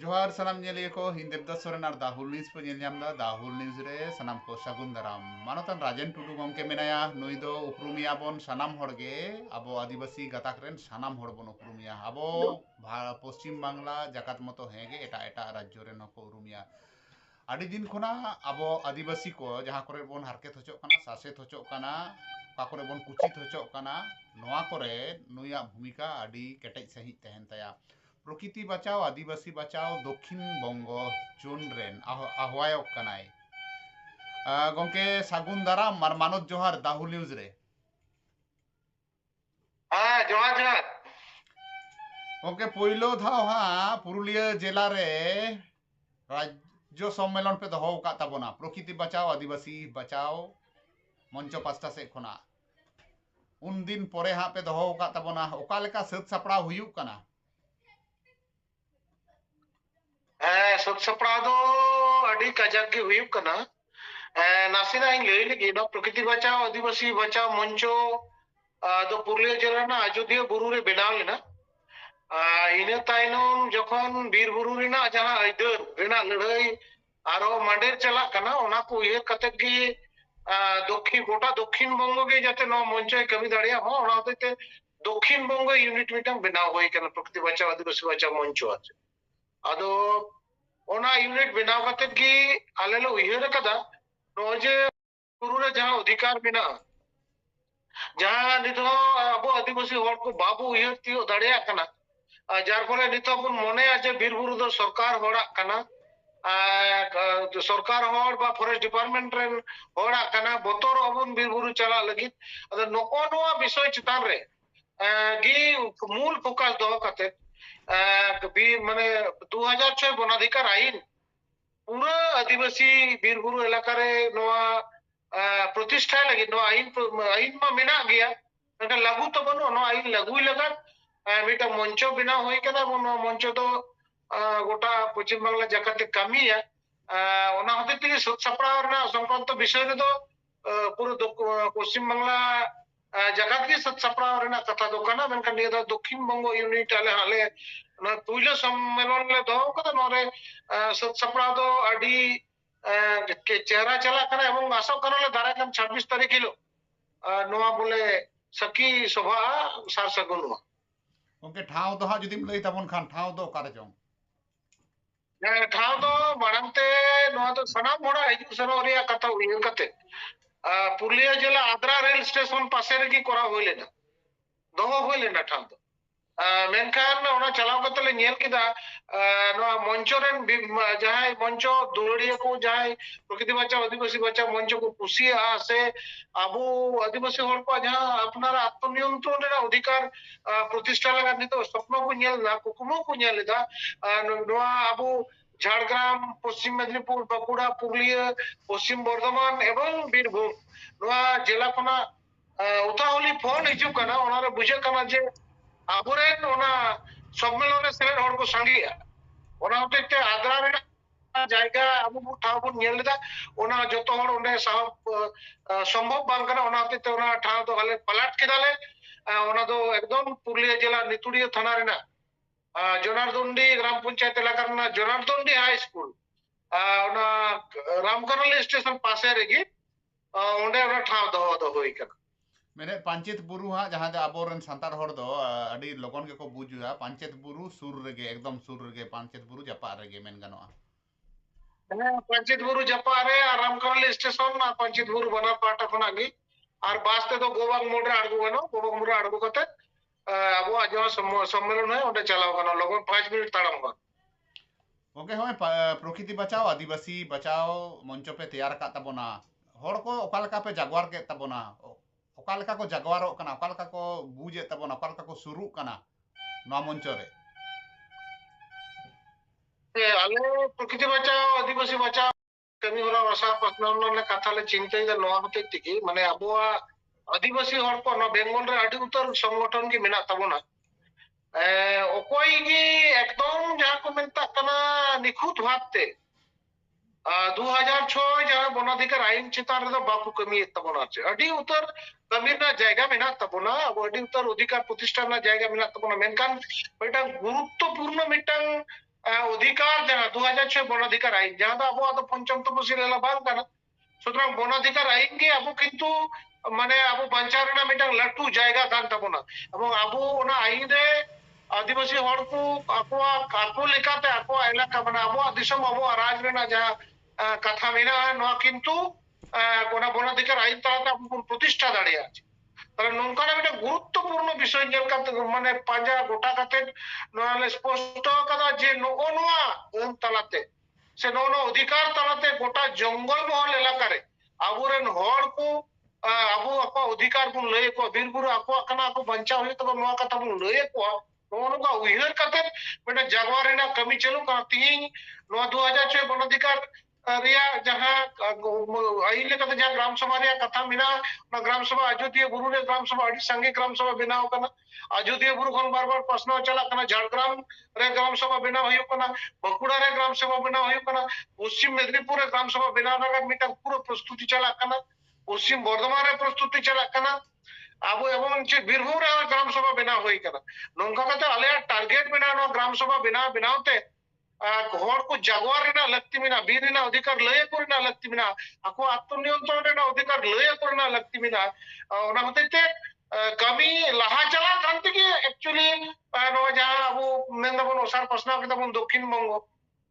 ᱡᱚᱦᱟᱨ ᱥᱟᱱᱟᱢ ᱧᱮᱞᱤᱭᱟᱹ ᱠᱚ ᱤᱧ ᱫᱮᱵᱫᱟᱥ ᱥᱚᱨᱮᱱ ᱟᱨ ᱫᱟᱦᱩᱞ ᱱᱤᱭᱩᱡ ᱯᱮ ᱧᱮᱞ ᱧᱟᱢ ᱫᱟ ᱫᱟᱦᱩᱞ ᱱᱤᱭᱩᱡ ᱨᱮ ᱥᱟᱱᱟᱢ ᱠᱚ ᱥᱟᱹᱜᱩᱱ ᱫᱟᱨᱟᱢ ᱢᱟᱱᱚᱛᱟᱱ ᱨᱟᱡᱮᱱ ᱴᱩᱰᱩ ᱜᱚᱢᱠᱮ ᱢᱮᱱᱟᱭᱟ ᱱᱩᱭ ᱫᱚ ᱩᱯᱨᱩᱢᱮᱭᱟ ᱵᱚᱱ ᱥᱟᱱᱟᱢ ᱦᱚᱲ ᱜᱮ ᱟᱵᱚ ᱟᱹᱫᱤᱵᱟᱹᱥᱤ ᱜᱟᱛᱟᱠ ᱨᱮᱱ ᱥᱟᱱᱟᱢ ᱦᱚᱲ ᱵᱚᱱ ᱩᱯᱨᱩᱢᱮᱭᱟ ᱟᱵᱚ ᱯᱚᱥᱪᱤᱢ ᱵᱟᱝᱞᱟ ᱡᱟᱠᱟᱛ ᱢᱚᱛᱚ ᱦᱮᱸ ᱜᱮ ᱮᱴᱟᱜ ᱮᱴᱟᱜ ᱨᱟᱡᱽᱡᱚ ᱨᱮᱱ ᱦᱚᱸᱠᱚ ᱩᱨᱩᱢᱮᱭᱟ ᱟᱹᱰᱤ ᱫᱤᱱ ᱠᱷᱚᱱᱟᱜ ᱟᱵᱚ ᱟᱹᱫᱤᱵᱟᱹᱥᱤ ᱠᱚ ᱡᱟᱦᱟᱸ ᱠᱚᱨᱮ ᱵᱚᱱ ᱦᱟᱨᱠᱮᱛ ᱦᱚᱪᱚᱜ ᱠᱟᱱᱟ ᱥᱟᱥᱮᱛ ᱦᱚᱪᱚᱜ ᱠᱟᱱᱟ ᱚᱠᱟ ᱠᱚᱨᱮ ᱵᱚᱱ ᱠᱩᱪᱤᱛ ᱦᱚᱪᱚᱜ ᱠᱟᱱᱟ ᱱᱚᱣᱟ ᱠᱚᱨᱮ ᱱᱩᱭᱟᱜ ᱵᱷᱩᱢᱤᱠᱟ ᱟᱹᱰᱤ ᱠᱮᱴᱮᱡ ᱥᱟᱺᱦᱤᱡ ᱛᱟᱦᱮᱱ ᱛᱟᱭᱟ प्रकृति बचाओ आदिवासी बचाओ दक्षिण बंग चुन आहवायक गंके सागुन दारा मार मानव जोहार दाहुल न्यूज़ रे ओके पोलो दाव हाँ पुरुलिया जिला रे राज्य सम्मेलन पे दोबना प्रकृति बचाओ आदिवासी बचाओ मंच पासा से खोना उन दिन परे हाँ पे दोबना सद सपड़ा हुयुक कना प्रकृति बचा, आदिवासी बचा, मंच पुरिया ज़िले अजोधिया बुरे बनाव लेना इन तुम जख बीर बुरु जहा लड़ाई मंडे चलना उत्तर दक्षिण गोटा दक्षिण बंगे जाते मंच कमी दाड़ा हाँ दक्षिण बंगे, यूनिट मिटा बनाव हो प्रकृति बचा, आदिवासी बचा, मंच आज अः ᱚᱱᱟ ᱤᱭᱩᱱᱤᱴ ᱵᱮᱱᱟᱣ ᱠᱟᱛᱮᱫ ᱜᱮ ᱟᱞᱮ ᱞᱮ ᱩᱭᱦᱟᱹᱨ ᱟᱠᱟᱫᱟ ᱱᱚᱜᱼᱚᱭ ᱡᱮ ᱵᱩᱨᱩ ᱨᱮ ᱡᱟᱦᱟᱸ ᱚᱫᱷᱤᱠᱟᱨ ᱢᱮᱱᱟᱜᱼᱟ ᱡᱟᱦᱟᱸ ᱱᱤᱛ ᱦᱚᱸ ᱟᱵᱚ ᱟᱹᱫᱤᱵᱟᱹᱥᱤ ᱦᱚᱲ ᱠᱚ ᱵᱟᱵᱚ ᱩᱭᱦᱟᱹᱨ ᱛᱤᱭᱳᱜ ᱫᱟᱲᱮᱭᱟᱜ ᱠᱟᱱᱟ ᱡᱟᱨ ᱯᱷᱚᱞᱮ ᱱᱤᱛᱚᱜ ᱵᱚᱱ ᱢᱚᱱᱮᱭᱟ ᱡᱮ ᱵᱤᱨ ᱵᱩᱨᱩ ᱫᱚ ᱥᱚᱨᱠᱟᱨ ᱦᱚᱲᱟᱜ ᱠᱟᱱᱟ सरकार हर बा फॉरेस्ट डिपार्टमेंट रेन हड़ा कना बतर अबन बीरबुरु चला लगी अद नको नवा विषय चितान रे गी मूल फोकस दो कते মানে দু হাজার ছয় বনাধিকার আইন পুরো আদিবাসী বীরবুরু এলাকারে নোয়া আহ, প্রতিষ্ঠায় লাগি আইন আইন মা মেনা গিয়া লাগু তো বনো আইন লাগুই আহ, মিটা মঞ্চ বেনাও হই কেনা নোয়া মঞ্চ তো গোটা পশ্চিম বাংলা জায়গাতে কামিয়া। ওনা হতে থেকে সাপড়াও রেনাᱜ সংক্রান্ত বিষয় আহ, পুরো পশ্চিম বাংলা जगत के सपड़ा कथा तो दक्षिण बंगो यूनिट आले हाले तुलो सम्मेलन ले सपड़ा तो चेहरा चलना आसोक दारा कम छब्बीस तारीख हिलो बोले सखी सभा सार सगुन ओके ठाव तो हा जुदिम लई तबन खान ठाव तो कारे जों ठाव तो बाडमते नोआ तो सनम मोडा एजुकेशन ओरिया कथा उइन कते पुरिया जिला आद्रा रेल स्टेशन पास दोलना ठान चलाव मंच मंच दुलड़िया को जहाँ मंच को कुशी आदिवासी अपना आत्मनियंत्रण अधिकार प्रतिष्ठा लगा तो स्वप्न को कुकुमो को अः ঝাড়গ্রাম পশ্চিম মেদিনীপুর বাঁকুড়া পুরুলিয়া পশ্চিম বর্ধমান এবং বীরভূম ᱱᱚᱣᱟ ᱡᱮᱞᱟ ᱠᱷᱚᱱᱟᱜ ᱩᱛᱟᱦᱚᱞᱤ ᱯᱷᱳᱱ ᱦᱤᱡᱩᱜ ᱠᱟᱱᱟ ᱚᱱᱟ ᱨᱮ ᱵᱩᱡᱷᱟᱹᱜ ᱠᱟᱱᱟ ᱡᱮ ᱟᱵᱚᱨᱮᱱ ᱚᱱᱟ ᱥᱚᱢᱢᱮᱞᱚᱱ ᱨᱮ ᱥᱮᱞᱮᱫ ᱦᱚᱲ ᱠᱚ ᱥᱟᱸᱜᱮᱜᱼᱟ ᱚᱱᱟ ᱦᱚᱛᱮᱡ ᱛᱮ ᱟᱫᱽᱨᱟ ᱨᱮᱱᱟᱜ ᱡᱟᱭᱜᱟ ᱟᱵᱚ ᱵᱚ ᱴᱷᱟᱶ ᱵᱚᱱ ᱧᱮᱞ ᱞᱮᱫᱟ ᱚᱱᱟ ᱡᱚᱛᱚ ᱦᱚᱲ ᱚᱸᱰᱮ ᱥᱟᱦᱚᱵ ᱥᱚᱢᱵᱷᱚᱵ ᱵᱟᱝ ᱠᱟᱱᱟ ᱚᱱᱟ ᱦᱚᱛᱮᱡ ᱛᱮ ᱚᱱᱟ ᱴᱷᱟᱶ ᱫᱚ ᱟᱞᱮ ᱯᱟᱞᱟᱴ ᱠᱮᱫᱟᱞᱮ ᱚᱱᱟ ᱫᱚ ᱮᱠᱫᱚᱢ ᱯᱩᱨᱩᱞᱤᱭᱟᱹ ᱡᱮᱞᱟ ᱱᱤᱛᱩᱲᱤᱭᱟᱹ ᱛᱷᱟᱱᱟ ᱨᱮᱱᱟᱜ जोनार्दुंडी ग्राम पंचायत एलाका ᱨᱮᱱᱟᱜ ᱡᱚᱱᱟᱨᱫᱩᱱᱰᱤ ᱦᱟᱭ ᱥᱠᱩᱞ ᱚᱱᱟ ᱨᱟᱢᱠᱟᱱᱟᱞ मैंने पंचायत बुरु हाँ जहाँ अब आबोरन हर दो अड़ी लोगों के को बुझुआ पंचायत बुरु सुर रगे एकदम सुर रगे पंचायत बुरु जपा रगे मेन गनो पंचायत बुरु जपा रे रामकरल स्टेशन पंचायत बुरु बना पाटा खुना गी और बास्ते तो गोबाग मोड़ आड़गु गनो गोबाग मोड़ आड़गु कते ओके हमें प्रकृति बचाओ आदिवासी बचाओ मंच पे तैयार पे जगवार के ताबोना को जगवार को गुजे ताबोना को सुरू करना मंच रे। प्रकृति बचाओ आदिवासी बचाओ कमी हो रहा प्रश्न कथा चिंता मानी আদিবাসী হড় কো নো বেঙ্গল রে আডি উত্তর সংগঠন কি মেনা তাবনা আহ, অকয় গি একদম যাহা কো মেনতাগ কানা নিখুঁত ভাবতে দু হাজার ছয় যাহা বনাধিকার আইন চেতান রেদো বাকু কামিয়ে তাবনা আছে আডি উত্তর কামি ᱨᱮᱱᱟᱜ জায়গা মেনা তাবনা আবো আডি উত্তর অধিকার প্রতিষ্ঠান ᱨᱮᱱᱟᱜ জায়গা মেনা তাবনা মেনকান মিটাং গুরুত্বপূর্ণ মিটাং অধিকার জানা দু হাজার ছয় বনাধিকার আইন যাহা দো আবহাওয়া তো পঞ্চম তপশিল এলা বাং কানা সুতরাং বনাধিকার আইন গে আবু কিন্তু ᱢᱟᱱᱮ ᱟᱵᱚ ᱵᱟᱧᱪᱟᱣ ᱨᱮᱱᱟᱜ ᱢᱤᱫᱴᱟᱝ ᱞᱟᱹᱴᱩ ᱡᱟᱭᱜᱟ ᱠᱟᱱ ᱛᱟᱵᱚᱱᱟ ᱮᱵᱚᱝ ᱟᱵᱚ ᱚᱱᱟ ᱟᱹᱭᱤᱱ ᱨᱮ ᱟᱹᱫᱤᱵᱟᱹᱥᱤ ᱦᱚᱲ ᱠᱚ ᱟᱠᱚᱣᱟᱜ ᱟᱠᱚ ᱞᱮᱠᱟᱛᱮ ᱟᱠᱚᱣᱟᱜ ᱮᱞᱟᱠᱟ ᱢᱟᱱᱮ ᱟᱵᱚᱣᱟᱜ ᱫᱤᱥᱚᱢ ᱟᱵᱚᱣᱟᱜ ᱨᱟᱡᱽ ᱨᱮᱱᱟᱜ ᱡᱟᱦᱟᱸ ᱠᱟᱛᱷᱟ ᱢᱮᱱᱟᱜᱼᱟ ᱱᱚᱣᱟ ᱠᱤᱱᱛᱩ ᱚᱱᱟ ᱵᱚᱱᱟᱫᱷᱤᱠᱟᱨ ᱟᱹᱭᱤᱱ ᱛᱟᱞᱟᱛᱮ ᱟᱵᱚ ᱵᱚᱱ ᱯᱨᱚᱛᱤষ্ঠা ᱫᱟᱲᱮᱭᱟᱜᱼᱟ তাহলে নৌকার একটা গুরুত্বপূর্ণ বিষয় যে মানে পাঁজা গোটা কাতে নাহলে স্পষ্ট কাদা যে নোয়া উন তালাতে সে নোনো অধিকার তালাতে গোটা জঙ্গল মহল এলাকারে আবুরেন হড় কু अब अधिकार बन लय बीर बुरु आपको बचाव हो कथा बन लय नौका उहर करते मेटा जागवा कमी चालू तीन दो हज़ार छः वन आईन जहाँ ग्राम सभा कथा मेरा ग्राम सभा अयोध्या बुरु ग्राम सभा संगे ग्राम सभा बनाव अयोध्या बुरु खन बार बार पसनाव चलना झाड़ग्राम ग्राम सभा बनाव बाकुड़ा ग्राम सभा बनाव पश्चिम मेदिनीपुर ग्राम सभा बनाव पूरा प्रस्तुति चलना ᱯᱚᱥᱪᱤᱢ ᱵᱚᱨᱫᱷᱚᱢᱟᱱ ᱨᱮ ᱯᱨᱚᱥᱛᱩᱛᱤ ᱪᱟᱞᱟᱜ ᱠᱟᱱᱟ ᱟᱵᱚ ᱮᱢᱚᱱ ᱪᱮᱫ ᱵᱤᱨᱵᱷᱩᱢ ᱨᱮ ᱜᱨᱟᱢ ᱥᱚᱵᱷᱟ ᱵᱮᱱᱟᱣ ᱦᱩᱭ ᱠᱟᱱᱟ ᱱᱚᱝᱠᱟ ᱠᱟᱛᱮ ᱟᱞᱮᱭᱟᱜ ᱴᱟᱨᱜᱮᱴ ᱢᱮᱱᱟᱜᱼᱟ ᱱᱚᱣᱟ ᱜᱨᱟᱢ ᱥᱚᱵᱷᱟ ᱵᱮᱱᱟᱣ ᱵᱮᱱᱟᱣᱛᱮ ᱦᱚᱲ ᱠᱚ ᱡᱟᱜᱣᱟᱨ ᱨᱮᱱᱟᱜ ᱞᱟᱹᱠᱛᱤ ᱢᱮᱱᱟᱜᱼᱟ ᱵᱤᱨ ᱨᱮᱱᱟᱜ ᱚᱫᱷᱤᱠᱟᱨ ᱞᱟᱹᱭ ᱟᱠᱚ ᱨᱮᱱᱟᱜ ᱞᱟᱹᱠᱛᱤ ᱢᱮᱱᱟᱜᱼᱟ ᱟᱠᱚ ᱟᱛᱢᱚ ᱱᱤᱭᱚᱱᱛᱨᱚᱱ ᱨᱮᱱᱟᱜ অধিকার ᱞᱟᱹᱭ ᱟᱠᱚ ᱨᱮᱱᱟᱜ ᱞᱟᱹᱠᱛᱤ ᱢᱮᱱᱟᱜᱼᱟ ᱚᱱᱟ ᱦᱚᱛᱮᱡᱛᱮ ᱠᱟᱹᱢᱤ ᱞᱟᱦᱟ ᱪᱟᱞᱟᱜ ᱠᱟᱱ ᱛᱮᱜᱮ ᱮᱠᱪᱩয়ালি ᱱᱚᱣᱟ ᱡᱟᱦᱟᱸ ᱟᱵᱚ ᱢᱮᱱᱫᱟᱵᱚᱱ ᱚᱥᱟᱨ ᱯᱟᱥᱱᱟᱣ ᱠᱮᱫᱟᱵᱚᱱ ᱫᱚᱠᱷᱤᱱ ᱵᱚᱝᱜᱚ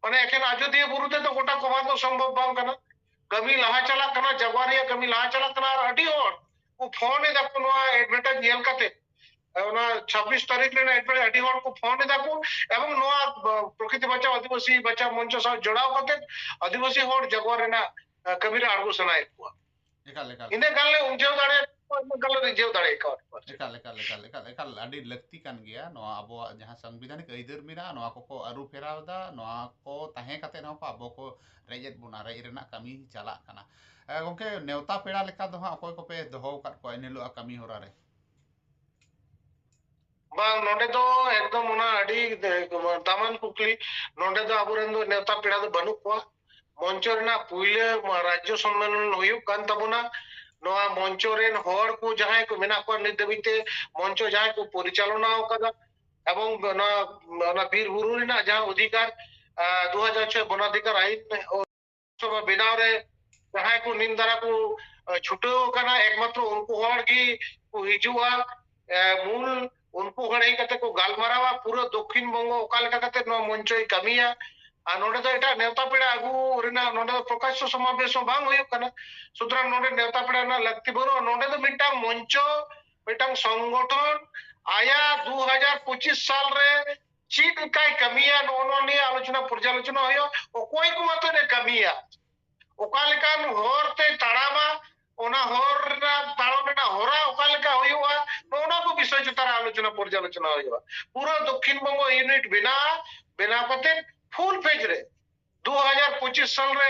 ᱢᱟᱱᱮ এখানে আজোদিয়া বুরুতে তো গোটা কমানো সম্ভব বাং কানা ᱠᱟᱹᱢᱤ ᱞᱟᱦᱟ ᱪᱟᱞᱟᱜ ᱠᱟᱱᱟ ᱡᱟᱜᱣᱟᱨ ᱨᱮᱭᱟᱜ ᱠᱟᱹᱢᱤ ᱞᱟᱦᱟ ᱪᱟᱞᱟᱜ ᱠᱟᱱᱟ ᱟᱨ ᱟᱹᱰᱤ ᱦᱚᱲ ᱠᱚ ᱯᱷᱳᱱ ᱮᱫᱟ ᱠᱚ ᱱᱚᱣᱟ ᱮᱰᱢᱤᱴᱟᱨ ᱧᱮᱞ ᱠᱟᱛᱮ ᱚᱱᱟ 26 ᱛᱟᱹᱨᱤᱠᱷ ᱨᱮᱱᱟᱜ ᱮᱰᱢᱤᱴ ᱟᱹᱰᱤ ᱦᱚᱲ ᱠᱚ ᱯᱷᱳᱱ ᱮᱫᱟ ᱠᱚ ᱮᱵᱚᱝ ᱱᱚᱣᱟ ᱯᱨᱚᱠᱤᱛᱤ ᱵᱟᱪᱟᱣ ᱟᱹᱫᱤᱵᱟᱹᱥᱤ ᱵᱟᱪᱟᱣ ᱢᱚᱧᱪᱚ ᱥᱟᱶ ᱡᱚᱲᱟᱣ ᱠᱟᱛᱮ ᱟᱹᱫᱤᱵᱟᱹᱥᱤ ᱦᱚᱲ ᱡᱟᱜᱣᱟᱨ ᱨᱮᱱᱟᱜ ᱠᱟᱹᱢᱤ ᱨᱮ ᱟᱬᱜᱚ ᱥᱟᱱᱟᱭᱮᱫ ᱠᱚᱣᱟ ᱤᱱᱟᱹ ᱜᱟᱱᱞᱮ ᱩᱢᱡᱷᱟᱹᱣ ᱫᱟᱲᱮᱭᱟᱜ लक्ति संविधानिक बोना कमी चलना गोके नेवता पेड़ लेकर अखोय को पे दौर कुकली नेवता पेड़ बनू मंच पुल राज्य सम्मेलन होना ᱱᱚᱣᱟ ᱢᱚᱧᱪᱚ ᱨᱮᱱ ᱦᱚᱲ ᱠᱚ ᱡᱟᱦᱟᱸᱭ ᱠᱚ ᱢᱮᱱᱟᱜ ᱠᱚᱣᱟ ᱱᱤᱛ ᱫᱷᱟᱹᱵᱤᱡ ᱛᱮ ᱢᱚᱧᱪᱚ ᱡᱟᱦᱟᱸᱭ ᱠᱚ ᱯᱚᱨᱤᱪᱟᱞᱚᱱᱟ ᱟᱠᱟᱫᱟ এবং ᱚᱱᱟ ᱵᱤᱨ ᱵᱩᱨᱩ ᱨᱮᱱᱟᱜ ᱡᱟᱦᱟᱸ ᱚᱫᱷᱤᱠᱟᱨ ᱫᱩ ᱦᱟᱡᱟᱨ ᱪᱷᱚᱭ ᱵᱚᱱᱟধিকার আইন ᱵᱮᱱᱟᱣ ᱨᱮ ᱡᱟᱦᱟᱸᱭ ᱠᱚ ᱱᱤᱢ ᱫᱟᱨᱟ ᱠᱚ ᱪᱷᱩᱴᱟᱹᱣ ᱟᱠᱟᱱᱟ ᱮᱠᱢᱟᱛᱨᱚ ᱩᱱᱠᱩ ᱦᱚᱲ ᱜᱮ ᱠᱚ ᱦᱤᱡᱩᱜᱼᱟ ᱢᱩᱞ उनको हड़े कते को गालमारावा पूरा दक्षिण बंगो ओका लेका कते नो मंचोय कमिया नेतापीढ़ा अगूना प्रकाश समावेश सूतरा नेतापीढ़ा मिटा मंच संगठन आया दो हज़ार पचिस साल रे चीन का कमिया आलोचना पर्यालोचना कोई को हरते ताड़ामा हर ताड़ा हरा ओकालेका को विषय चतारा आलोचना पर्यालोचना पूरा दक्षिण बंग यूनिट बना बना ફૂલ પેજ રે 2025 સાલ રે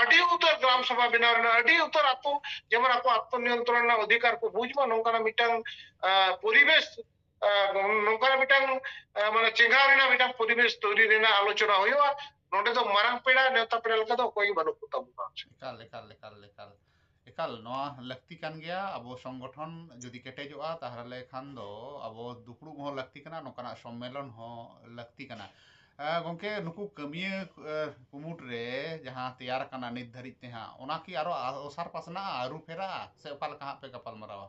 અઢી ઉત્તર ગ્રામ સભા બનાવવાના અઢી ઉત્તર આપો જેમાં આખો આત્મનિયંત્રણના અધિકારકો ભુજમાં નૌકાના મિટાંગ পরিবেশ নৌকার মিটাং মানে চেঙ্গা রেনা মিটাং পরিবেশ তৈরি রেনা আলোচনা হইয়া ᱱᱚᱰᱮ ᱫᱚ ᱢᱟᱨᱟᱝ ᱯᱮᱲᱟ ᱱᱮᱣᱛᱟ ᱯᱮᱲᱟ ᱞᱮᱠᱟ ᱫᱚ ᱚᱠᱚᱭ ᱵᱟᱹᱱᱩᱜ ᱠᱚ ᱛᱟᱵᱚᱱᱟ ᱮᱠᱟᱞ ᱮᱠᱟᱞ ᱮᱠᱟᱞ ᱮᱠᱟᱞ ᱮᱠᱟᱞ ᱱᱚᱣᱟ ᱞᱟᱹᱠᱛᱤ ᱠᱟᱱ ᱜᱮᱭᱟ ᱟᱵᱚ ᱥᱚᱝᱜᱚᱴᱷᱚᱱ ᱡᱩᱫᱤ ᱠᱮᱴᱮᱡᱚᱜᱼᱟ ᱛᱟᱦᱞᱮ ᱠᱷᱟᱱ ᱫᱚ ᱟᱵᱚ ᱫᱩᱯᱲᱩᱵ ᱦᱚᱸ ᱞᱟᱹᱠᱛᱤ ᱠᱟᱱᱟ ᱱᱚᱝᱠᱟᱱᱟᱜ ᱥᱚᱢᱢᱮᱞᱚᱱ ᱦᱚᱸ ᱞᱟᱹᱠᱛᱤ ᱠᱟᱱᱟ ᱜᱚᱝᱠᱮ ᱱᱩᱠᱩ ᱠᱟᱹᱢᱤᱭᱟᱹ ᱮ, ᱠᱩᱢᱩᱴ ᱨᱮ ᱡᱟᱦᱟᱸ ᱛᱮᱭᱟᱨ ᱠᱟᱱᱟ ᱱᱤᱛ ᱫᱷᱟᱹᱨᱤᱡ ᱛᱮ ᱦᱟᱸᱜ ᱚᱱᱟ ᱠᱤ ᱟᱨᱚ ᱚᱥᱟᱨ ᱯᱟᱥᱱᱟᱜᱼᱟ ᱟᱹᱨᱩ ᱯᱷᱮᱨᱟᱜᱼᱟ ᱥᱮ ᱚᱠᱟ ᱞᱮᱠᱟ ᱦᱟᱸᱜ ᱯᱮ ᱜᱟᱯᱟᱞ ᱢᱟᱨᱟᱣᱟ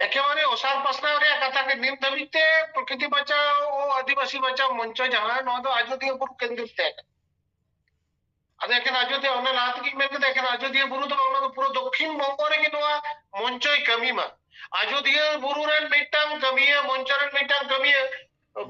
একেবারে অসার পাসনাও রে কাথাকে নিম দাবিতে প্রকৃতি বাঁচাও ও আদিবাসী বাঁচাও মঞ্চ যাহা নয় তো আজদিয়া বুরু কেন্দ্রিত থাকে আদে এখানে আজদিয়া অন্য লাহাত কি মেন কেদে এখানে আজদিয়া বুরু তো অন্য পুরো দক্ষিণ বঙ্গ রে কি নোয়া মঞ্চই কামি মা আজদিয়া বুরু রেন মিটাং কামিয়ে মঞ্চ রেন মিটাং কামিয়ে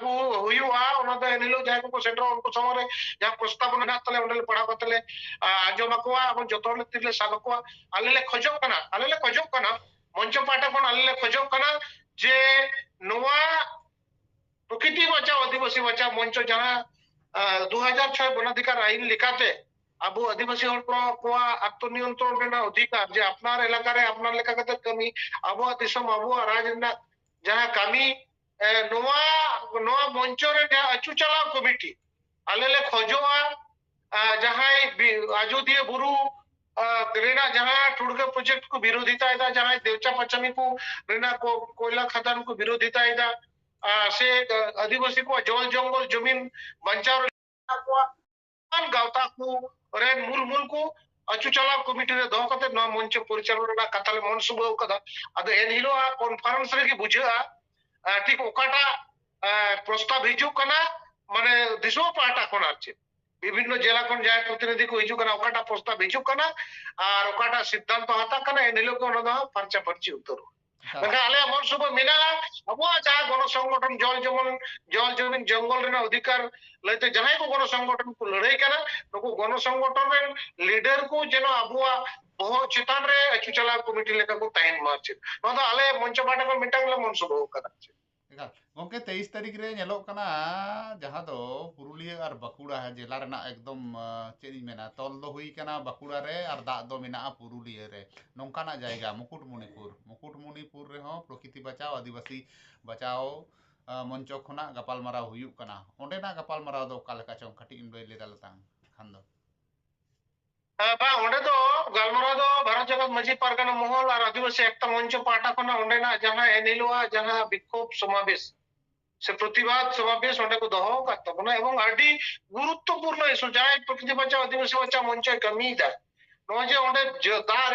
ᱟᱹᱜᱩ ᱦᱩᱭᱩᱜᱼᱟ ᱚᱱᱟ ᱫᱚ ᱮᱱᱦᱤᱞᱳᱜ ᱡᱟᱦᱟᱸᱭ ᱠᱚᱠᱚ ᱥᱮᱴᱮᱨᱚᱜᱼᱟ ᱩᱱᱠᱩ ᱥᱟᱢᱟᱝ ᱨᱮ ᱡᱟᱦᱟᱸ ᱯᱨᱚᱥᱛᱟᱵ ᱢᱮᱱᱟᱜ ᱛᱟᱞᱮ ᱚᱸᱰᱮᱞᱮ ᱯᱟᱲᱦᱟᱣ ᱠᱟᱛᱮᱞᱮ ᱟᱸᱡᱚᱢ ᱟᱠᱚᱣᱟ ᱮᱵᱚᱝ ᱡᱚᱛᱚ ᱦᱚᱲ ᱛᱤᱨᱮᱞᱮ ᱥᱟᱵ ᱟᱠᱚᱣᱟ ᱟᱞᱮ ᱞᱮ ᱠᱷᱚᱡᱚᱜ ᱠᱟᱱᱟ ᱟᱞᱮ ᱞᱮ ᱠᱷᱚᱡᱚᱜ ᱠᱟᱱᱟ ᱢᱚᱧᱪᱚ ᱯᱟᱦᱴᱟ ᱠᱷᱚᱱ ᱟᱞᱮ ᱞᱮ ᱠᱷᱚᱡᱚᱜ ᱠᱟᱱᱟ ᱡᱮ ᱱᱚᱣᱟ ᱯᱨᱚᱠᱤᱛᱤ ᱵᱟᱪᱟᱣ ᱟᱹᱫᱤᱵᱟᱹᱥᱤ ᱵᱟᱪᱟᱣ ᱢᱚᱧᱪᱚ ᱡᱟᱦᱟᱸ दो हज़ार छह वनाधिकार आईन लिखाते अब आदिवासी आत्मनियंत्रण अधिकार जे अपना एलाका रे अपना लेखा कमी अब राज जहाँ कमी मंचर आचू चला कमिटी। आलेले खजोआ जहाँ आजोदिया बुरु टुड़गे प्रोजेक्ट को विरोधिता देवचा पचामी को कोयला खदान को विरोधिता से आदिवासी को जल, जंगल, ज़मीन बचा गावता को, रेन, मूल मूल को अचू चला कमिटी दौ मंच परिचालन कथा। मन सुबह अद हिलोआ कन्फारेंस बुझे ᱴᱷᱤᱠ ᱚᱠᱟᱴᱟᱜ ᱯᱨᱚᱥᱛᱟᱵ ᱦᱤᱡᱩᱜ ᱠᱟᱱᱟ ᱢᱟᱱᱮ ᱫᱤᱥᱚᱢ ᱯᱟᱦᱴᱟ ᱠᱷᱚᱱ ᱟᱨ ᱪᱮᱫ ᱵᱤᱵᱷᱤᱱᱱᱚ ᱡᱮᱞᱟ ᱠᱷᱚᱱ ᱡᱟᱦᱟᱸᱭ ᱯᱨᱚᱛᱤᱱᱤᱫᱷᱤ ᱠᱚ ᱦᱤᱡᱩᱜ ᱠᱟᱱᱟ ᱚᱠᱟᱴᱟᱜ ᱯᱨᱚᱥᱛᱟᱵ ᱦᱤᱡᱩᱜ ᱠᱟᱱᱟ ᱟᱨ ᱚᱠᱟᱴᱟᱜ ᱥᱤᱫᱽᱫᱷᱟᱱᱛᱚ ᱦᱟᱛᱟᱜ ᱠᱟᱱᱟ ᱮᱱᱦᱤᱞᱳᱜ ᱜᱮ ᱚᱱᱟ ᱫᱚ ᱯᱷᱟᱨᱪᱟ ᱯᱷᱟᱨᱪᱤ ᱩᱛᱟᱹᱨᱚᱜᱼᱟ ᱢᱮᱱᱠᱷᱟᱱ ᱟᱞᱮᱭᱟᱜ ᱢᱚᱱ ᱥᱩᱵᱷᱟ ᱢᱮᱱᱟᱜᱼᱟ ᱟᱵᱚᱣᱟᱜ ᱡᱟᱦᱟᱸ ᱜᱚᱱᱚ ᱥᱚᱝᱜᱚᱴᱷᱚᱱ ᱡᱚᱞ ᱡᱮᱢᱚᱱ ᱡᱚᱞ ᱡᱚᱢᱤᱱ ᱡᱚᱝᱜᱚᱞ ᱨᱮᱱᱟᱜ ᱚᱫᱷᱤᱠᱟᱨ ᱞᱟᱹᱭᱛᱮ ᱡᱟᱦᱟᱸᱭ ᱠᱚ ᱜᱚᱱᱚ ᱥᱚᱝᱜᱚᱴᱷᱚᱱ ᱠᱚ ᱞᱟᱹᱲᱦᱟᱹᱭ ᱠᱟᱱᱟ ᱱᱩᱠᱩ ᱜᱚᱱᱚ ᱥᱚᱝᱜᱚᱴᱷᱚᱱ ᱨᱮᱱ ᱞᱤᱰᱟᱨ ᱠᱚ ᱡᱮᱱᱚ ᱟᱵᱚᱣᱟᱜ ᱵᱚᱦᱚᱜ ᱪᱮᱛᱟᱱ ᱨᱮ ᱟᱹᱪᱩ ᱪᱟᱞᱟᱣ ᱠᱚᱢᱤᱴᱤ ᱞᱮᱠᱟ ᱠᱚ ᱛᱟᱦᱮᱱ ᱢᱟ ᱪᱮᱫ ᱱᱚᱣᱟ ᱫᱚ ᱟᱞᱮ ᱢᱚᱧᱪᱚ ᱯᱟᱦᱴᱟ ᱠᱷᱚᱱ ᱢᱤᱫᱴᱟᱝ ᱞᱮ ᱢᱚᱱ ᱥᱩᱵᱷᱟᱹᱣ ᱠᱟᱫᱟ ᱮᱠᱟᱞ ᱜᱚᱝᱠᱮ ᱛᱮᱭᱤᱥ ᱛᱟᱹᱨᱤᱠᱷ ᱨᱮ ᱧᱮᱞᱚᱜ ᱠᱟᱱᱟ ᱡᱟᱦᱟᱸ ᱫᱚ ᱯᱩᱨᱩᱞᱤᱭᱟᱹ ᱟᱨ ᱵᱟᱸᱠᱩᱲᱟ ᱡᱮᱞᱟ ᱨᱮᱱᱟᱜ ᱮᱠᱫᱚᱢ ᱪᱮᱫ ᱤᱧ ᱢᱮᱱᱟ ᱛᱚᱞ ᱫᱚ ᱦᱩᱭ ᱠᱟᱱᱟ ᱵᱟᱸᱠᱩᱲᱟ ᱨᱮ ᱟᱨ ᱫᱟᱜ ᱫᱚ ᱢᱮᱱᱟᱜᱼᱟ ᱯᱩᱨᱩᱞᱤᱭᱟᱹ ᱨᱮ ᱱᱚᱝᱠᱟᱱᱟᱜ ᱡᱟᱭᱜᱟ ᱢᱩᱠᱩᱴᱢᱩᱱᱤᱯᱩᱨ ᱢᱩᱠᱩᱴᱢᱩᱱᱤᱯᱩᱨ ᱨᱮᱦᱚᱸ ᱯᱨᱚᱠᱤᱛᱤ ᱵᱟᱸᱪᱟᱣ ᱟᱹᱫᱤᱵᱟᱹᱥᱤ ᱵᱟᱸᱪᱟᱣ ᱢᱚᱧᱪᱚ ᱠᱷᱚᱱᱟᱜ ᱜᱟᱯᱟᱞᱢᱟᱨᱟᱣ ᱦᱩᱭᱩᱜ ᱠᱟᱱᱟ ᱚᱸᱰᱮᱱᱟᱜ ᱜᱟᱯᱟᱞᱢᱟᱨᱟᱣ ᱫᱚ ᱚᱠᱟ ᱞᱮᱠᱟ ᱪᱚᱝ ᱠᱟᱹᱴᱤᱡ ᱮᱢ ᱞᱟᱹᱭ ᱞᱮᱫᱟ ᱞᱮᱛᱟᱝ ᱠᱷᱟᱱ ᱫᱚ ᱵᱟᱝ ᱚᱸᱰᱮ ᱫᱚ ᱜᱟᱞᱢᱟᱨᱟᱣ ᱫᱚ ᱵᱷᱟᱨᱚᱛ ᱡᱟᱠᱟᱛ ᱢᱟᱹᱡᱷᱤ ᱯᱟᱨᱜᱟᱱᱟ ᱢᱚᱦᱚᱞ ᱟᱨ ᱟᱹᱫᱤᱵᱟᱹᱥᱤ ᱮᱠᱛᱟ ᱢᱚᱧᱪᱚ ᱯᱟᱦᱴᱟ ᱠᱷᱚᱱᱟᱜ ᱚᱸᱰᱮᱱᱟᱜ ᱡᱟᱦᱟᱸ ᱮᱱᱮᱞᱚᱜ ᱡᱟᱦᱟᱸ ᱵᱤক্ষᱳᱵ ᱥᱚᱢᱟᱵᱮᱥ से प्रतिवाद समावेश दो एवं गुरुत्वपूर्ण इशू जहाँ प्रतिभा बचाओ आदिवासी बचाओ मंच कमी ᱱᱚᱜᱼᱚᱭ ᱡᱮ ᱚᱸᱰᱮ ᱫᱟᱜ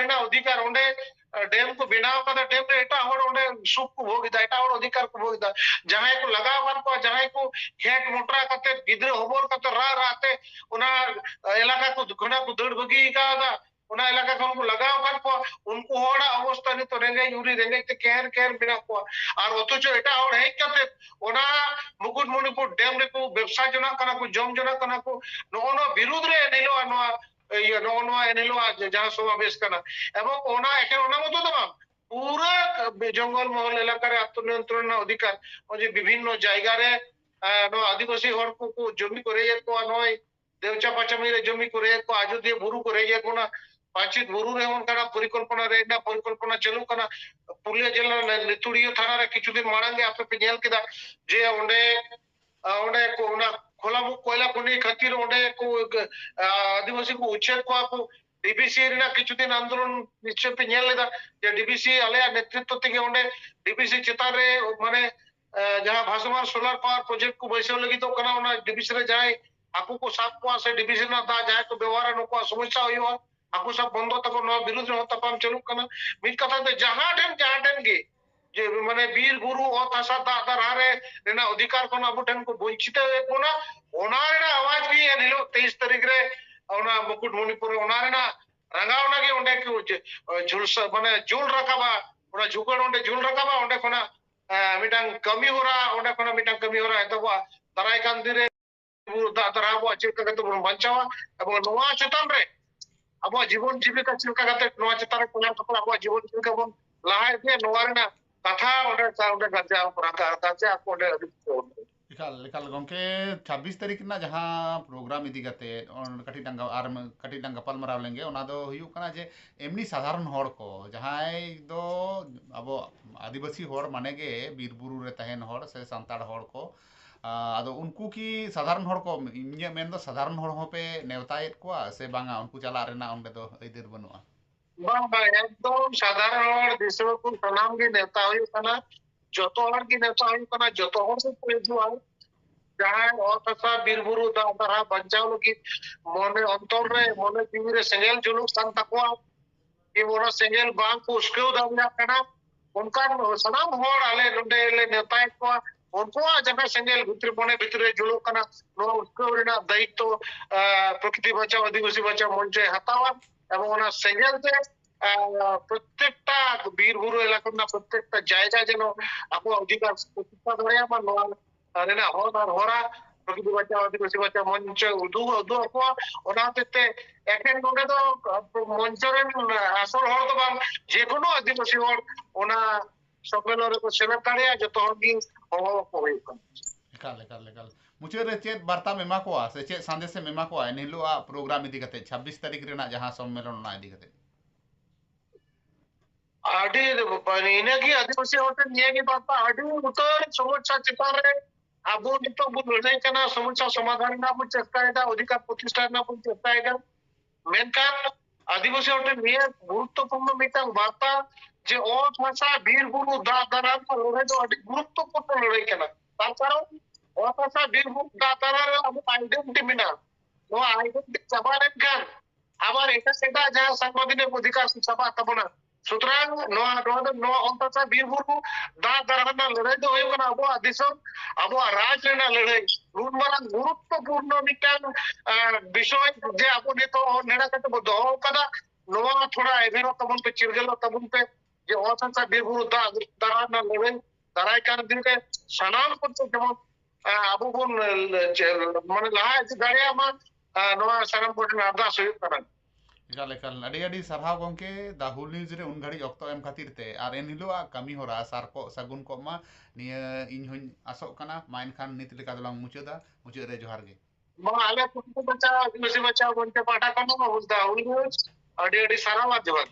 डैम को बनाव का डैम रे ओंडे सुख को भोगिदा एटा अधिकार को भोगिदा जहाँ को लगा को, जहाँ को खेत मोटरा कते गिद्र होबोर कते रा राते इलाका को घणा को दड़ बगी का दा उना इलाका को उनको लगाव को, उनको होड़ा अवस्था नहीं तो रेंगे, यूरी रेंगे ते केर केर बिना को। और अथच एटा तो होड़ है उना डैम रे को, व्यवसाय जना कना को जम जना कना को, नो नो विरोध रे नेलो नो নগন এনিলো যাহা সমাবেশ কানা এবং ওনা এখানে ওনা মতো তো বাম পুরা জঙ্গল মহল এলাকার আত্মনিয়ন্ত্রণ অধিকার ওই যে বিভিন্ন জায়গারে নোয়া আদিবাসী হড় কো কো জমি করে কো নয় দেউচা পাচামি রে জমি করে কো আজোদিয়া বুরু করে কো না পাঁচিত বুরু রে এমন কানা পরিকল্পনা রে না পরিকল্পনা চালু কানা পুরুলিয়া জেলার নিতুড়িয়া থানার কিছুদিন মাড়াঙ্গে আপে পে ᱧᱮᱞ কেদা যে ওঁডে ওঁডे को ওনা খোলা කොළඹ කොයිලා කුණේ කතිර ඔඩේ को උච්ඡේදකවාපු डीबीसी ना आंदोलन निश्चय पे जे डीबीसी आल नेतृत्व तक डीबीसी चितान रे माने जहाँ भासमान सोलर पावर प्रोजेक्ट को बैसे बैसा लगे डीबीसी जाए हाकू को साफ़ को से डीबीसी ना दा जहाँ को व्यवहार नुक समस्या हाकू सब बंद तक बिरुद्ध तपाम चलू मीट कथा जहाँ ठेन जहाँ ठेन ᱡᱮ ᱢᱟᱱᱮ ᱵᱤᱨ ᱵᱩᱨᱩ ᱚᱛ ᱦᱟᱥᱟ ᱫᱟᱜ ᱫᱟᱨᱦᱟ ᱨᱮ ᱨᱮᱱᱟᱜ ᱚᱫᱷᱤᱠᱟᱨ ᱠᱷᱚᱱ ᱟᱵᱚ ᱴᱷᱮᱱ ᱠᱚ ᱵᱚᱧᱪᱤᱛᱮᱫ ᱵᱚᱱᱟ ᱚᱱᱟ ᱨᱮᱱᱟᱜ ᱟᱣᱟᱡ ᱜᱮ ᱮᱱᱦᱤᱞᱳᱜ ᱛᱮᱭᱤᱥ ᱛᱟᱹᱨᱤᱠᱷ ᱨᱮ ᱚᱱᱟ ᱢᱩᱠᱩᱴᱢᱩᱱᱤᱯᱩᱨ ᱨᱮ ᱚᱱᱟ ᱨᱮᱱᱟᱜ रंगावना के ओंडे के झुलसा माने झुल रखाबा ओना झुकड़ ओंडे झुल रखाबा ओंडे खना मिटांग कमी होरा ओंडे खना मिटांग कमी होरा एतो बा दराय कान दिरे दा दरा बो चिलका गते बन बंचावा एबो नोवा चेतन रे, अब जीवन जीविका चिलका गते नोवा चेतन रे कोना कपला अब जीवन जीविका बन लहाय दे, नोवा रे ना kata udah saya udah kerja perangkat kerja aku udah ᱮᱠᱟᱞ ᱮᱠᱟᱞ ᱜᱚᱝᱠᱮ 26 ᱛᱟᱹᱨᱤᱠᱷ ᱨᱮᱱᱟᱜ ᱡᱟᱦᱟᱸ ᱯᱨᱳᱜᱨᱟᱢ ᱤᱫᱤ ᱠᱟᱛᱮ ᱠᱟᱹᱴᱤᱡ ᱰᱟᱝ ᱟᱨ ᱠᱟᱹᱴᱤᱡ ᱰᱟᱝ ᱜᱟᱯᱟᱞᱢᱟᱨᱟᱣ ᱞᱮᱱᱜᱮ ᱚᱱᱟ ᱫᱚ ᱦᱩᱭᱩᱜ ᱠᱟᱱᱟ ᱡᱮ ᱮᱢᱱᱤ ᱥᱟᱫᱷᱟᱨᱚᱱ ᱦᱚᱲ ᱠᱚ ᱡᱟᱦᱟᱸᱭ ᱫᱚ ᱟᱵᱚ ᱟᱹᱫᱤᱵᱟᱹᱥᱤ ᱦᱚᱲ ᱢᱟᱱᱮ ᱜᱮ ᱵᱤᱨ ᱵᱩᱨᱩ ᱨᱮ ᱛᱟᱦᱮᱱ ᱦᱚᱲ ᱥᱮ ᱥᱟᱱᱛᱟᱲ ᱦᱚᱲ ᱠᱚ ᱟᱫᱚ ᱩᱱᱠᱩ ᱠᱤ ᱥᱟᱫᱷᱟᱨᱚᱱ ᱦᱚᱲ ᱠᱚ ᱤᱧᱟᱹᱜ ᱢᱮᱱ ᱫᱚ ᱥᱟᱫᱷᱟᱨᱚᱱ ᱦᱚᱲ ᱦᱚᱸᱯᱮ ᱱᱮᱣᱛᱟᱭᱮᱫ ᱠᱚᱣᱟ ᱥᱮ ᱵᱟᱝᱟ ᱩᱱᱠᱩ ᱪᱟᱞᱟᱜ ᱨᱮᱱᱟᱜ ᱚᱸᱰᱮ ᱫᱚ ᱟᱹᱭᱫᱟᱹᱨ ᱵᱟᱹᱱᱩᱜᱼᱟ bang bang একদম সাধারণ হড় দিশে কো সালাম গে নেতা হই কানা যত হড় কি নেতা হই কানা যত হড় কো পেজুয়া যাহাই অতসা বীরবুরু দাদা বাঞ্চাও লকি মনে অন্তর রে মনে জিবি রে সেঙ্গেল জুলুক কান তাকওয়া কি ওরা সেঙ্গেল বাং কো উস্কেও দাবিয়া কানা উনকার সানাম হড় আলে নন্ডে লে নেতা কো উনকুয়া জায়গা সেঙ্গেল ভিতরে মনে ভিতরে জুলুক কানা নো উস্কেও রেনা দায়িত্ব প্রকৃতি বাঁচাও আদিবাসী বাঁচাও মঞ্চে হাতাওয়া এবং ওনার সেঙ্গেলদের প্রত্যেকটা বীরভূর এলাকার না প্রত্যেকটা জায়গায় যেন আপনার অধিকার প্রতিষ্ঠা ধরে আমার নয় রেনা হন আর হরা প্রকৃতি বাঁচা আদিবাসী বাঁচা মঞ্চ উদু উদু আপা ᱚᱱᱟ ᱦᱚᱛᱮᱛᱮ ᱮᱠᱷᱮᱱ ᱱᱚᱰᱮ ᱫᱚ ᱢᱚᱧᱪ ᱨᱮᱱ ᱟᱥᱚᱞ ᱦᱚᱲ ᱫᱚ ᱵᱟᱝ ᱡᱮᱠᱳᱱᱳ ᱟᱹᱫᱤᱵᱟᱹᱥᱤ ᱦᱚᱲ ᱚᱱᱟ ᱥᱚᱢᱢᱮᱞᱚᱱ ᱨᱮᱠᱚ ᱥᱮᱞᱮᱫ ᱫᱟᱲᱮᱭᱟᱜᱼᱟ ᱡᱚᱛᱚ ᱦᱚᱲ ᱜᱮ ᱦᱚᱦᱚ ᱟᱠᱚ ᱦᱩᱭᱩᱜ ᱠᱟᱱᱟ ᱮᱠᱟᱞ ᱮᱠᱟᱞ ᱮᱠᱟᱞ ᱢᱩᱪᱟᱹᱫ ᱨᱮ ᱪᱮᱫ ᱵᱟᱨᱛᱟᱢ ᱮᱢᱟ ᱠᱚᱣᱟ ᱥᱮ ᱪᱮᱫ ᱥᱟᱸᱫᱮᱥᱮᱢ ᱮᱢᱟ ᱠᱚᱣᱟ ᱮᱱᱦᱤᱞᱳᱜ ᱯᱨᱳᱜᱨᱟᱢ ᱤᱫᱤ ᱠᱟᱛᱮ 26 ᱛᱟᱹᱨᱤᱠᱷ ᱨᱮᱱᱟᱜ ᱡᱟᱦᱟᱸ ᱥᱚᱢᱢᱮᱞᱚᱱ ᱚᱱᱟ ᱤᱫᱤ ᱠᱟᱛᱮ ᱟᱹᱰᱤ ᱤᱱᱟᱹᱜᱮ ᱟᱹᱫᱤᱵᱟᱹᱥᱤ ᱦᱚᱲ ᱴᱷᱮᱱ ᱱᱤᱭᱟᱹᱜᱮ ᱵᱟᱨᱛᱟ ᱟᱹᱰᱤ ᱩᱛᱟᱹᱨ ᱥᱚᱢᱚᱥᱥᱟ ᱪᱮᱛᱟᱱ ᱨᱮ ᱟᱵᱚ ᱱᱤᱛᱚᱜ ᱵᱚᱱ ᱞᱟᱹᱲᱦᱟᱹᱭ ᱠᱟᱱᱟ ᱥᱚᱢᱚᱥᱥᱟ ᱥᱚᱢᱟᱫᱷᱟᱱ ᱨᱮᱱᱟᱜ ᱵᱚᱱ ᱪᱮᱥᱴᱟᱭᱮᱫᱟ ᱚᱫᱷᱤᱠᱟᱨ ᱯᱨᱚᱛᱤষ্ঠা ᱨᱮᱱᱟᱜ ᱵᱚᱱ ᱪᱮᱥᱴᱟᱭᱮᱫᱟ ᱢᱮᱱᱠᱷᱟᱱ ᱟᱹᱫᱤᱵᱟᱹᱥᱤ ᱦᱚᱲ ᱴᱷᱮᱱ ᱱᱤᱭᱟᱹ ᱜᱩᱨᱩᱛᱛᱚᱯূᱨᱱᱚ ᱢᱤᱫᱴᱟᱝ ᱵᱟᱨᱛᱟ ᱡᱮ ᱚᱛ ᱦᱟᱥᱟ ᱵᱤᱨ ᱵᱩᱨᱩ ᱫᱟᱜ ᱫᱟᱨᱟᱢ ᱠᱚ ᱞᱟᱹᱲᱦᱟᱹᱭ ᱫᱚ ᱟᱹᱰᱤ ᱜᱩᱨᱩᱛᱛᱚᱯᱩᱨᱱᱚ ᱞᱟᱹᱲᱦᱟᱹᱭ ᱠᱟᱱᱟ ᱛᱟᱨ ᱠᱟᱨᱚᱱ Officer did book Datara of identity mina. No identity Sabarekar. আবার এটা সেটা যা সাংবাদিকের অধিকার সভা তব না সুতরাং নোয়া নোয়া নোয়া অন্তত বীরভূর দা দারানা লড়াই ᱫᱚ ᱦᱩᱭᱩᱜ ᱠᱟᱱᱟ ᱟᱵᱚᱣᱟᱜ ᱫᱤᱥᱚᱢ ᱟᱵᱚᱣᱟᱜ ᱨᱟᱡᱽ ᱨᱮᱱᱟᱜ ᱞᱟᱹᱲᱦᱟᱹᱭ ᱱᱩᱱ ᱢᱟᱨᱟᱝ ᱜᱩᱨᱩᱛᱛᱚᱯূᱨᱱᱚ ᱢᱤᱫᱴᱟᱝ ᱵᱤᱥᱚᱭ ᱡᱮ ᱟᱵᱚ ᱱᱤᱛᱚᱜ ᱱᱮᱲᱟ ᱠᱟᱛᱮ ᱵᱚ ᱫᱚᱦᱚ ᱟᱠᱟᱫᱟ ᱱᱚᱣᱟ ᱛᱷᱚᱲᱟ ᱮᱵᱷᱮᱨᱚᱜ ᱛᱟᱵᱚᱱ ᱯᱮ ᱪᱤᱨᱜᱟᱹᱞᱚᱜ ᱛᱟᱵᱚᱱ ᱯᱮ ᱡᱮ ᱚᱥᱟᱱᱥᱟ ᱵᱤᱨᱵᱷᱩᱨ ᱫᱟ ᱫᱟᱨᱟᱱᱟ ᱞᱟᱹᱲᱦᱟᱹᱭ ᱫᱟᱨᱟᱭ ᱠᱟᱱ ᱫᱤᱱ ᱨᱮ ᱥᱟᱱᱟᱢ ᱠᱚ ᱡᱮᱢᱚᱱ ᱟᱵᱚ ᱵᱚᱱ ᱢᱟᱱᱮ ᱞᱟᱦᱟ ᱤᱫᱤ ᱫᱟᱲᱮᱭᱟᱜ ᱢᱟ ᱱᱚᱣᱟ ᱥᱟᱱᱟᱢ ᱠᱚᱴᱷᱮᱱ ᱟᱨᱫᱟᱥ ᱦᱩᱭᱩᱜ ᱠᱟᱱᱟ ᱮᱠᱟᱞ ᱮᱠᱟᱞ ᱟᱹᱰᱤ ᱟᱹᱰᱤ ᱥᱟᱨᱦᱟᱣ ᱜᱚᱢᱠᱮ ᱫᱟᱦᱩ ᱱᱤᱭᱩᱡ ᱨᱮ ᱩᱱ ᱜᱷᱟᱹᱲᱤᱡ ᱚᱠᱛᱚ ᱮᱢ ᱠᱷᱟᱹᱛᱤᱨ ᱛᱮ ᱟᱨ ᱮᱱ ᱦᱤᱞᱳᱜ ᱠᱟᱹᱢᱤ ᱦᱚᱨᱟ ᱥᱟᱨᱠᱚ ᱥᱟᱹᱜᱩᱱ ᱠᱚᱜ ᱢᱟ ᱱᱤᱭᱟᱹ ᱤᱧ ᱦᱚᱧ ᱟᱥᱚᱜ ᱠᱟᱱᱟ ᱢᱟ ᱮᱱᱠᱷᱟᱱ ᱱᱤᱛ ᱞᱮᱠᱟ ᱫᱚᱞᱟᱝ ᱢᱩᱪᱟᱹᱫᱟ ᱢᱩᱪᱟᱹᱫ ᱨᱮ ᱡᱚᱦᱟᱨ ᱜᱮ ᱵᱟᱝ ᱟᱞᱮ ᱠᱩᱴᱩᱢ ᱵᱟᱪᱟᱣ ᱟᱹᱫᱤᱵᱟᱹᱥᱤ ᱵᱟᱪᱟᱣ ᱜᱚᱢᱠᱮ ᱯᱟᱦᱴᱟ ᱠᱷᱚᱱ ᱫᱟᱦᱩ ᱱᱤᱭᱩᱡ ᱟᱹᱰᱤ ᱟᱹᱰᱤ ᱥᱟᱨᱦᱟᱣ ᱟᱨ ᱡᱚᱦᱟᱨ